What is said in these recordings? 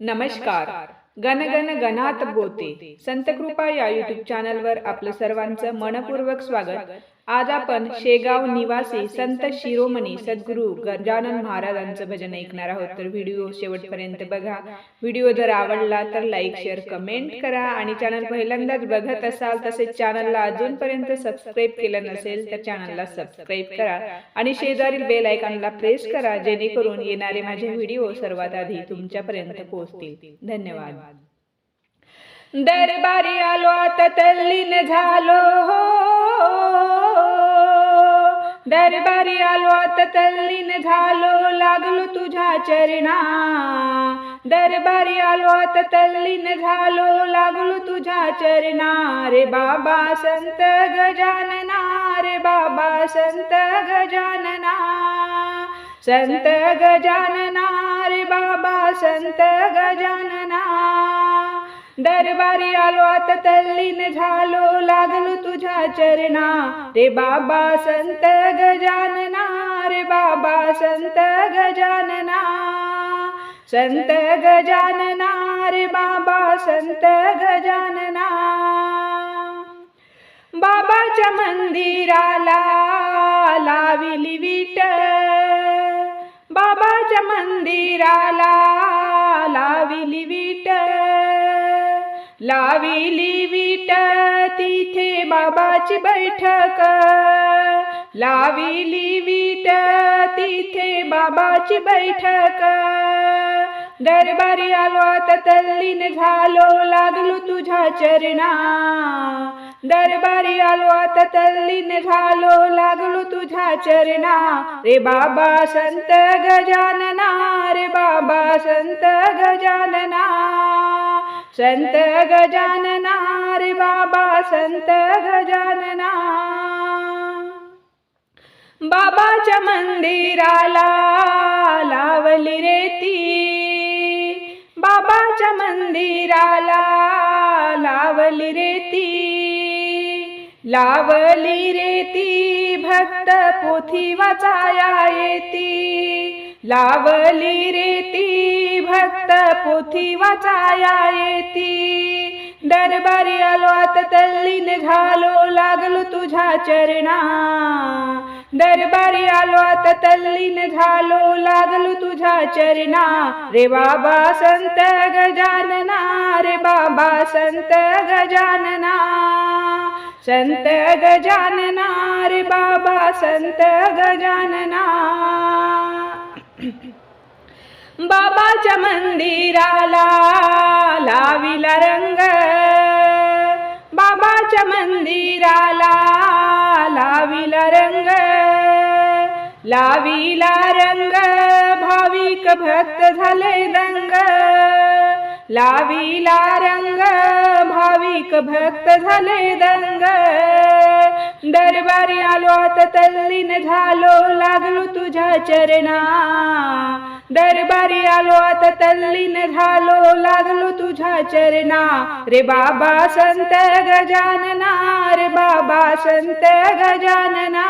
नमस्कार. गण गण गणात बोते. संत कृपा या युट्यूब चॅनलवर आपलं सर्वांचं मनपूर्वक स्वागत. आज आपण शेगाव निवासी संत शिरोमणी सद्गुरू गजानन महाराजांचं भजन ऐकणार आहोत. तर व्हिडिओ शेवटपर्यंत बघा. व्हिडिओ जर आवडला तर लाईक शेअर कमेंट करा आणि चॅनल पहिल्यांदाच बघत असाल तसेच चॅनलला अजूनपर्यंत सबस्क्राईब केलं नसेल तर चॅनलला सबस्क्राईब करा आणि शेजारील बेल आयकॉनला प्रेस करा जेणेकरून येणारे माझे व्हिडिओ सर्वात आधी तुमच्यापर्यंत पोहोचतील. धन्यवाद. दरबारी आलो आता तल्लीन झालो हो दरबारी आलो आता तल्लीन झालो लागलो तुझ्या चरणा. दरबारी आलो आता तल्लीन झालो लागलो तुझ्या चरणा. रे बाबा संत गजानना रे बाबा संत गजानना. संत गजानना रे बाबा संत गजानना. दरबारी आलो आता तल्लीन झालो लागलो तुझ्या चरणा. रे बाबा संत गजानना रे बाबा संत गजानना. संत गजानना रे बाबा संत गजानना. बाबाच्या मंदिराला लाविली विट बाबाच्या मंदिराला लाविली विट लाविली विट तिथे बाबाची बैठक. लाविली विट तिथे बाबाची बैठक. दरबारी आलो आता तल्लीन झालो लागलो तुझ्या चरणा. दरबारी आलो आता तल्लीन झालो लागलो तुझ्या चरणा. रे बाबा संत गजानना रे बाबा संत गजानना. संत गजानना रे बाबा संत गजानना. बाबाच्या मंदिराला लावली रेती बाबाच्या मंदिराला लावली रेती लावली रेती भक्त पोथी वाचाया येती. लावली रेती भक्त पोथी वाचाया येती दरबारी आलो आता तल्लीन झालो लागलो तुझ्या चरणा. दरबारी आलो आता तल्लीन झालो लागलो तुझ्या चरणा. रे बाबा संत गजानना रे बाबा संत गजानना. संत गजानना रे बाबा संत गजानना. बाबाच्या मंदिराला लाविला रंग. बाबाच्या मंदिराला लाविला रंग. लाविला रंग. भाविक भक्त झाले दंग. लाविला रंग. भाविक भक्त झाले दंग. दरबारी आलो आता तल्लीन झालो लागलो तुझ्या चरणा. दरबारी आलो आता तल्लीन झालो लागलो तुझ्या चरणा. रे बाबा संत गजानना रे बाबा संत गजानना.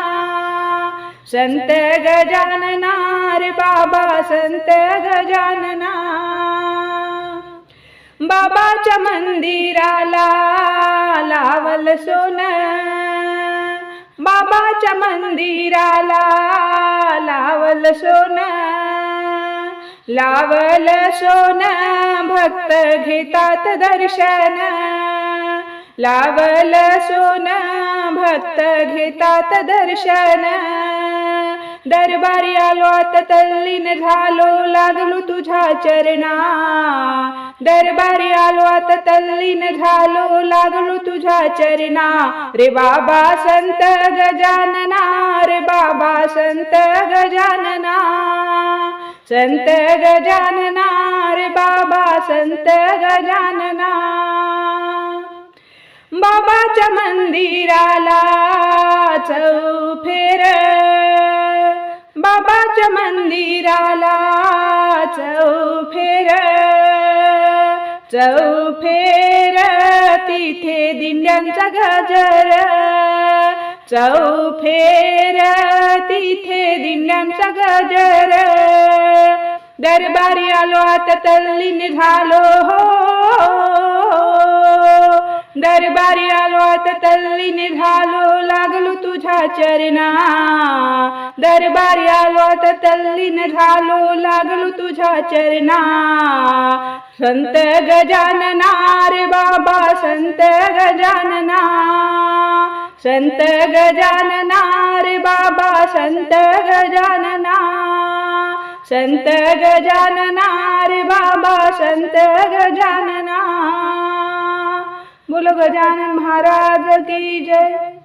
संत गजानना रे बाबा संत गजानना. बाबाच्या मंदिराला लावल सोन. बाबाच्या मंदिराला लावल सोन. लावल सोन भक्त घेतात दर्शन. लावल सोन भक्त घेतात दर्शन. दरबारी आलो आता तल्लीन झालो लागलो तुझ्या चरणा. दरबारी आलो आता तल्लीन झालो लागलो तुझ्या चरणा. रे बाबा संत गजानना रे बाबा संत गजानना. संत गजाननार बाबा संत गजानना. बाबाच्या मंदिराला चौफेर. बाबाच्या मंदिराला चौफेर. चौफेर तिथे दिंड्यांचा गजर. चौफेर तिथे दिंड्यांचा गजर. दरबारी आलो आता निघालो. झालो हो दरबारी आलो आता निघालो. झालो लागलो तुझ्या चरणा दरबारी आलो आता निघालो. झालो लागलो तुझ्या चरणा संत गजानना रे बाबा संत गजानना संत गजानना रे बाबा संत गजानना संत गजानना रे बाबा संत गजानना. बोलो गजानन महाराज की जय.